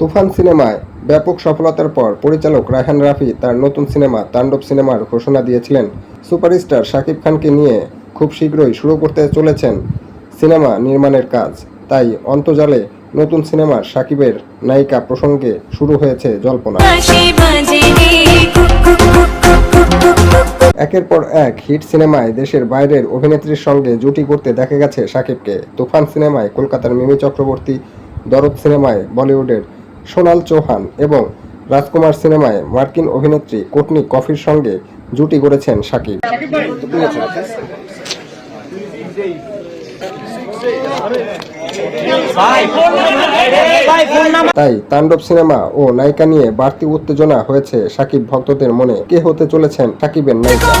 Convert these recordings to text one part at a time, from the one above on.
তুফান সিনেমায় ব্যাপক সফলতার পর পরিচালক রায়হান রাফি তার নতুন সিনেমা তাণ্ডব সিনেমার ঘোষণা দিয়েছিলেন। সুপারস্টার শাকিব খানকে নিয়ে খুব শীঘ্রই শুরু করতে চলেছেন সিনেমা নির্মাণের কাজ। তাই অন্তজালে নতুন সিনেমার সাকিবের নায়িকা প্রসঙ্গে শুরু হয়েছে জল্পনা। একের পর এক হিট সিনেমায় দেশের বাইরের অভিনেত্রীর সঙ্গে জুটি করতে দেখা গেছে সাকিবকে তুফান সিনেমায় কলকাতার মিমি চক্রবর্তী, দরদ সিনেমায় বলিউডের সোনাল চৌহান এবং রাজকুমার সিনেমায় মার্কিন অভিনেত্রী কোটনি কফির সঙ্গে জুটি করেছেন শাকিব। তাই তাণ্ডব সিনেমা ও নায়িকা নিয়ে বাড়তি উত্তেজনা হয়েছে শাকিব ভক্তদের মনে। কে হতে চলেছেন শাকিবের নায়িকা?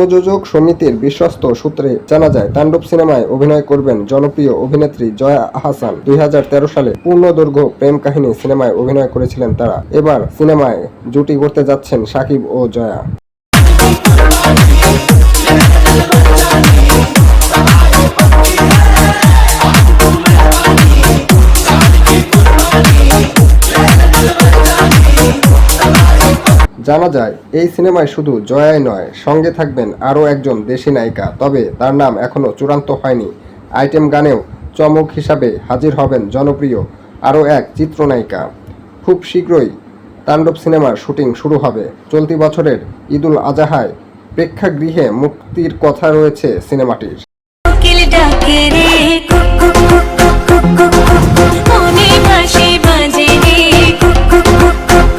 প্রযোজক সমিতির বিশ্বস্ত সূত্রে জানা যায়, তাণ্ডব সিনেমায় অভিনয় করবেন জনপ্রিয় অভিনেত্রী জয়া আহসান দুই হাজার তেরো সালে পূর্ণ দৈর্ঘ্য প্রেম কাহিনী সিনেমায় অভিনয় করেছিলেন তারা। এবার সিনেমায় জুটি করতে যাচ্ছেন সাকিব ও জয়া। জানা যায়, এই সিনেমায় শুধু জয়াই নয়, সঙ্গে থাকবেন আরও একজন দেশি নায়িকা। তবে তার নাম এখনও চূড়ান্ত হয়নি। আইটেম গানেও চমক হিসাবে হাজির হবেন জনপ্রিয় আরও এক চিত্রনায়িকা। খুব শীঘ্রই তাণ্ডব সিনেমার শুটিং শুরু হবে। চলতি বছরের ঈদুল আজাহায় প্রেক্ষাগৃহে মুক্তির কথা রয়েছে সিনেমাটির।